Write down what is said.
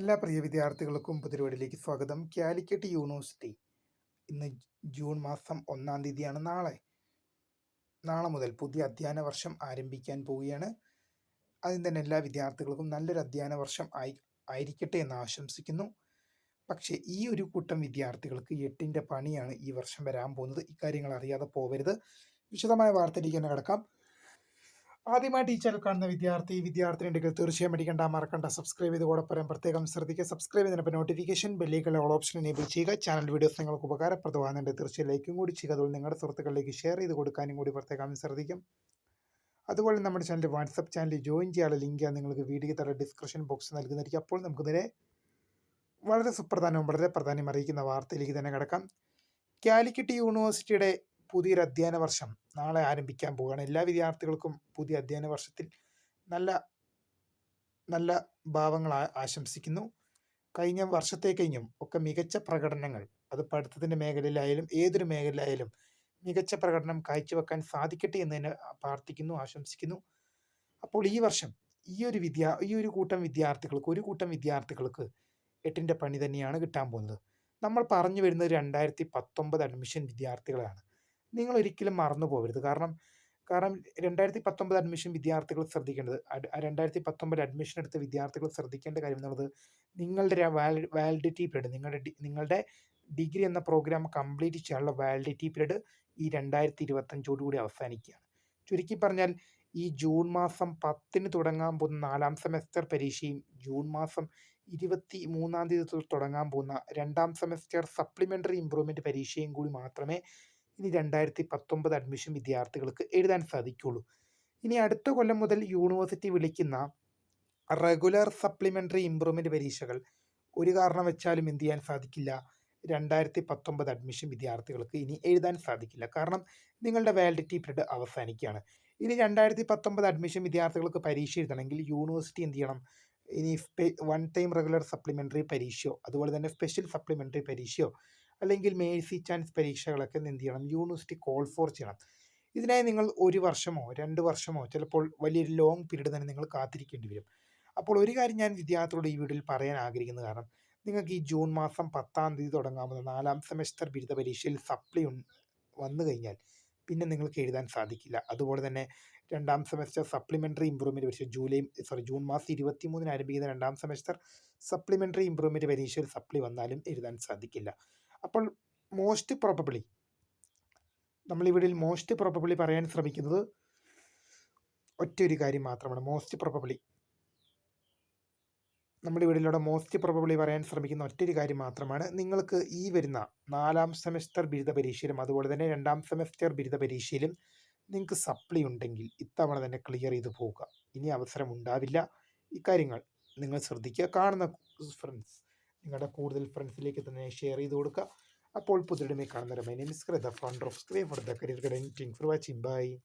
എല്ലാ പ്രിയ വിദ്യാർത്ഥികൾക്കും പുതിരുവടിയിലേക്ക് സ്വാഗതം. കാലിക്കറ്റ് യൂണിവേഴ്സിറ്റി ഇന്ന് ജൂൺ മാസം ഒന്നാം തീയതിയാണ് നാളെ. നാളെ മുതൽ പുതിയ അധ്യയന വർഷം ആരംഭിക്കാൻ പോവുകയാണ്. അതിന് തന്നെ എല്ലാ വിദ്യാർത്ഥികൾക്കും നല്ലൊരു അധ്യയന വർഷം ആയി ആയിരിക്കട്ടെ എന്ന് ആശംസിക്കുന്നു. പക്ഷേ ഈ ഒരു കൂട്ടം വിദ്യാർത്ഥികൾക്ക് എട്ടിന്റെ പണിയാണ് ഈ വർഷം വരാൻ പോകുന്നത്. ഇക്കാര്യങ്ങൾ അറിയാതെ പോകരുത് വിശദമായ വാർത്തയിലേക്ക് തന്നെ കിടക്കാം. ആദ്യമായിട്ട് ഈ ചാനൽ കാണുന്ന വിദ്യാർത്ഥി വിദ്യാർത്ഥിനിയുണ്ടെങ്കിൽ തീർച്ചയായും അടിക്കേണ്ട. മറക്കണ്ട. സബ്സ്ക്രൈബ് ചെയ്ത് കൂടെ പറയാൻ പ്രത്യേകം ശ്രദ്ധിക്കുക. സബ്സ്ക്രൈബ് ചെയ്തപ്പോൾ നോട്ടിഫിക്കേഷൻ ബെല്ലിക്കുള്ള ഓൾ ഓപ്ഷൻ എനേബിൾ ചെയ്യുക. ചാനൽ വീഡിയോസ് നിങ്ങൾക്ക് ഉപകാരപ്രദമാകുന്നുണ്ട്. തീർച്ചയായും ലൈക്കും കൂടി ചെയ്യുക. അതുപോലെ നിങ്ങളുടെ സുഹൃത്തുക്കളിലേക്ക് ഷെയർ ചെയ്ത് കൊടുക്കാനും കൂടി പ്രത്യേകം ശ്രദ്ധിക്കും. അതുപോലെ നമ്മുടെ ചാനൽ വാട്സപ്പ് ചാനൽ ജോയിൻ ചെയ്യാനുള്ള ലിങ്ക് നിങ്ങൾക്ക് വീഡിയോ തല ഡിസ്ക്രിപ്ഷൻ ബോക്സ് നൽകുന്നതായിരിക്കും. അപ്പോൾ നമുക്ക് നേരെ വളരെ സുപ്രധാനവും വളരെ പ്രാധാന്യം അറിയിക്കുന്ന വാർത്തയിലേക്ക് തന്നെ കിടക്കാം. കാലിക്കറ്റ് യൂണിവേഴ്സിറ്റിയുടെ പുതിയൊരു അധ്യയന വർഷം നാളെ ആരംഭിക്കാൻ പോവുകയാണ്. എല്ലാ വിദ്യാർത്ഥികൾക്കും പുതിയ അധ്യയന വർഷത്തിൽ നല്ല നല്ല ഭാവങ്ങൾ ആശംസിക്കുന്നു. കഴിഞ്ഞ വർഷത്തെ കഴിഞ്ഞും ഒക്കെ മികച്ച പ്രകടനങ്ങൾ അത് പഠിത്തത്തിന്റെ മേഖലയിലായാലും ഏതൊരു മേഖലയിലായാലും മികച്ച പ്രകടനം കാഴ്ചവെക്കാൻ സാധിക്കട്ടെ എന്ന് തന്നെ പ്രാർത്ഥിക്കുന്നു ആശംസിക്കുന്നു. അപ്പോൾ ഈ വർഷം ഈ ഒരു വിദ്യാ ഈ ഒരു കൂട്ടം വിദ്യാർത്ഥികൾക്ക് ഒരു കൂട്ടം വിദ്യാർത്ഥികൾക്ക് എട്ടിന്റെ പണി തന്നെയാണ് കിട്ടാൻ പോകുന്നത്. നമ്മൾ പറഞ്ഞു വരുന്നത് രണ്ടായിരത്തി പത്തൊമ്പത് അഡ്മിഷൻ വിദ്യാർത്ഥികളാണ് നിങ്ങൾ ഒരിക്കലും മറന്നു പോകരുത്. കാരണം കാരണം രണ്ടായിരത്തി പത്തൊമ്പത് അഡ്മിഷൻ വിദ്യാർത്ഥികൾ ശ്രദ്ധിക്കേണ്ടത് രണ്ടായിരത്തി പത്തൊമ്പത് അഡ്മിഷൻ എടുത്ത വിദ്യാർത്ഥികൾ ശ്രദ്ധിക്കേണ്ട കാര്യം എന്നുള്ളത് നിങ്ങളുടെ വാലിഡിറ്റി പീരീഡ് നിങ്ങളുടെ നിങ്ങളുടെ ഡിഗ്രി എന്ന പ്രോഗ്രാം കംപ്ലീറ്റ് ചെയ്യാനുള്ള വാലിഡിറ്റി പീരീഡ് ഈ രണ്ടായിരത്തി ഇരുപത്തഞ്ചോടു കൂടി അവസാനിക്കുകയാണ്. ചുരുക്കി പറഞ്ഞാൽ ഈ ജൂൺ മാസം പത്തിന് തുടങ്ങാൻ പോകുന്ന നാലാം സെമസ്റ്റർ പരീക്ഷയും ജൂൺ മാസം ഇരുപത്തി മൂന്നാം തീയതി തുടങ്ങാൻ പോകുന്ന രണ്ടാം സെമസ്റ്റർ സപ്ലിമെന്ററി ഇമ്പ്രൂവ്മെന്റ് പരീക്ഷയും കൂടി മാത്രമേ ഇനി രണ്ടായിരത്തി പത്തൊമ്പത് അഡ്മിഷൻ വിദ്യാർത്ഥികൾക്ക് എഴുതാൻ സാധിക്കുള്ളൂ. ഇനി അടുത്ത കൊല്ലം മുതൽ യൂണിവേഴ്സിറ്റി വിളിക്കുന്ന റെഗുലർ സപ്ലിമെന്ററി ഇമ്പ്രൂവ്മെന്റ് പരീക്ഷകൾ ഒരു കാരണം വെച്ചാലും എന്ത് ചെയ്യാൻ സാധിക്കില്ല. രണ്ടായിരത്തി പത്തൊമ്പത് അഡ്മിഷൻ വിദ്യാർത്ഥികൾക്ക് ഇനി എഴുതാൻ സാധിക്കില്ല. കാരണം നിങ്ങളുടെ വാലിഡിറ്റി പീരീഡ് അവസാനിക്കുകയാണ്. ഇനി രണ്ടായിരത്തി പത്തൊമ്പത് അഡ്മിഷൻ വിദ്യാർത്ഥികൾക്ക് പരീക്ഷ എഴുതണമെങ്കിൽ യൂണിവേഴ്സിറ്റി എന്ത് ചെയ്യണം? ഇനി വൺ ടൈം റെഗുലർ സപ്ലിമെന്ററി പരീക്ഷയോ അതുപോലെ തന്നെ സ്പെഷ്യൽ സപ്ലിമെന്ററി പരീക്ഷയോ അല്ലെങ്കിൽ മേഴ്സി ചാൻസ് പരീക്ഷകളൊക്കെ എന്ത് ചെയ്യണം? യൂണിവേഴ്സിറ്റി കോൾ ഫോർ ചെയ്യണം. ഇതിനായി നിങ്ങൾ ഒരു വർഷമോ രണ്ട് വർഷമോ ചിലപ്പോൾ വലിയൊരു ലോങ് പീരീഡ് തന്നെ നിങ്ങൾ കാത്തിരിക്കേണ്ടി വരും. അപ്പോൾ ഒരു കാര്യം ഞാൻ വിദ്യാർത്ഥികളോട് ഈ വീഡിയോയിൽ പറയാൻ ആഗ്രഹിക്കുന്നത് കാരണം നിങ്ങൾക്ക് ഈ ജൂൺ മാസം പത്താം തീയതി തുടങ്ങാവുന്ന നാലാം സെമസ്റ്റർ ബിരുദ പരീക്ഷയിൽ സപ്ലി വന്നു കഴിഞ്ഞാൽ പിന്നെ നിങ്ങൾക്ക് എഴുതാൻ സാധിക്കില്ല. അതുപോലെ തന്നെ രണ്ടാം സെമസ്റ്റർ സപ്ലിമെന്ററി ഇമ്പ്രൂവ്മെന്റ് പരീക്ഷ ജൂലൈ സോറി ജൂൺ മാസം ഇരുപത്തി മൂന്നിന് ആരംഭിക്കുന്ന രണ്ടാം സെമസ്റ്റർ സപ്ലിമെന്ററി ഇമ്പ്രൂവ്മെന്റ് പരീക്ഷയിൽ സപ്ലി വന്നാലും എഴുതാൻ സാധിക്കില്ല. അപ്പോൾ മോസ്റ്റ് പ്രോബബിളി നമ്മൾ ഇവിടെ മോസ്റ്റ് പ്രോബബിളി പറയാൻ ശ്രമിക്കുന്നത് ഒറ്റൊരു കാര്യം മാത്രമാണ്. മോസ്റ്റ് പ്രോബബിളി നമ്മുടെ ഇവിടെയുള്ള മോസ്റ്റ് പ്രോബബിളി പറയാൻ ശ്രമിക്കുന്ന ഒറ്റൊരു കാര്യം മാത്രമാണ്. നിങ്ങൾക്ക് ഈ വരുന്ന നാലാം സെമസ്റ്റർ ബിരുദ പരീക്ഷയിലും അതുപോലെ തന്നെ രണ്ടാം സെമസ്റ്റർ ബിരുദ പരീക്ഷയിലും നിങ്ങൾക്ക് സപ്ലി ഉണ്ടെങ്കിൽ ഇത്തവണ തന്നെ ക്ലിയർ ചെയ്ത് പോവുക. ഇനി അവസരം ഉണ്ടാവില്ല. ഇക്കാര്യങ്ങൾ നിങ്ങൾ ശ്രദ്ധിക്കുക. കാണുന്ന ഫ്രണ്ട്സ് നിങ്ങളുടെ കൂടുതൽ ഫ്രണ്ട്സിലേക്ക് തന്നെ ഷെയർ ചെയ്ത് കൊടുക്കുക. അപ്പോൾ പുതിയ കാണുന്ന my name is founder of screen for the career guiding for watching bye